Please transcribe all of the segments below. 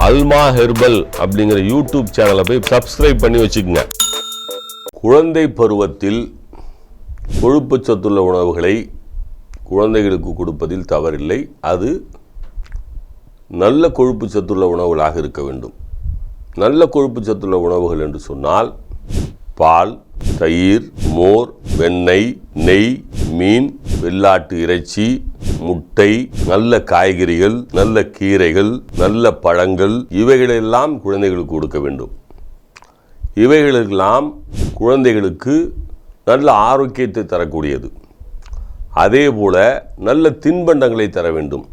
அல்மா herbal அப்படிங்கிற YouTube சேனலை போய் சப்ஸ்கிரைப் பண்ணி வச்சுக்கோங்க. குழந்தை பருவத்தில் கொழுப்பு சத்துள்ள உணவுகளை குழந்தைகளுக்கு கொடுப்பதில் தவறில்லை. அது நல்ல கொழுப்பு சத்துள்ள உணவுகளாக இருக்க வேண்டும். நல்ல கொழுப்பு சத்துள்ள உணவுகள் என்று சொன்னால் பால் தயிர் மோர் வெண்ணெய் நெய் மீன் வெள்ளாட்டு இறைச்சி முட்டை நல்ல காய்கறிகள் நல்ல கீரைகள் நல்ல பழங்கள் இவைகளெல்லாம் குழந்தைகளுக்கு கொடுக்க வேண்டும். இவைகளெல்லாம் குழந்தைகளுக்கு நல்ல ஆரோக்கியத்தை தரக்கூடியது. அதே போல் நல்ல தின்பண்டங்களை தர வேண்டும்.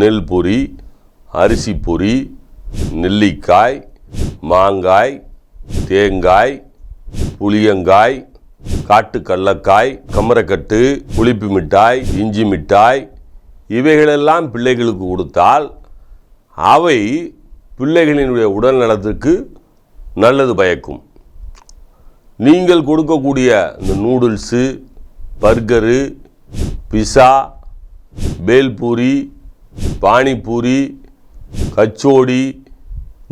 நெல் பொறி அரிசி பொறி நெல்லிக்காய் மாங்காய் தேங்காய் புளியங்காய் காட்டு கடலக்காய் கமரக்கட்டு புளிப்பு மிட்டாய் இஞ்சி மிட்டாய் இவைகளெல்லாம் பிள்ளைகளுக்கு கொடுத்தால் அவை பிள்ளைகளினுடைய உடல் நலத்துக்கு நல்லது பயக்கும். நீங்கள் கொடுக்கக்கூடிய இந்த noodles burger pizza bhelpuri panipuri kachori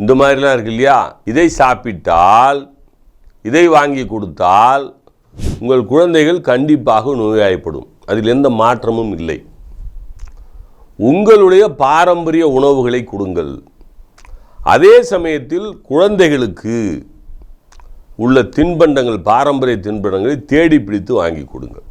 இந்த மாதிரிலாம் இருக்கு இல்லையா? இதை சாப்பிட்டால் இதை வாங்கி கொடுத்தால் உங்கள் குழந்தைகள் கண்டிப்பாக நோயாயப்படும் அதில் எந்த மாற்றமும் இல்லை. உங்களுடைய பாரம்பரிய உணவுகளை கொடுங்கள். அதே சமயத்தில் குழந்தைகளுக்கு உள்ள தின்பண்டங்கள் பாரம்பரிய தின்பண்டங்களை தேடி பிடித்து வாங்கி கொடுங்கள்.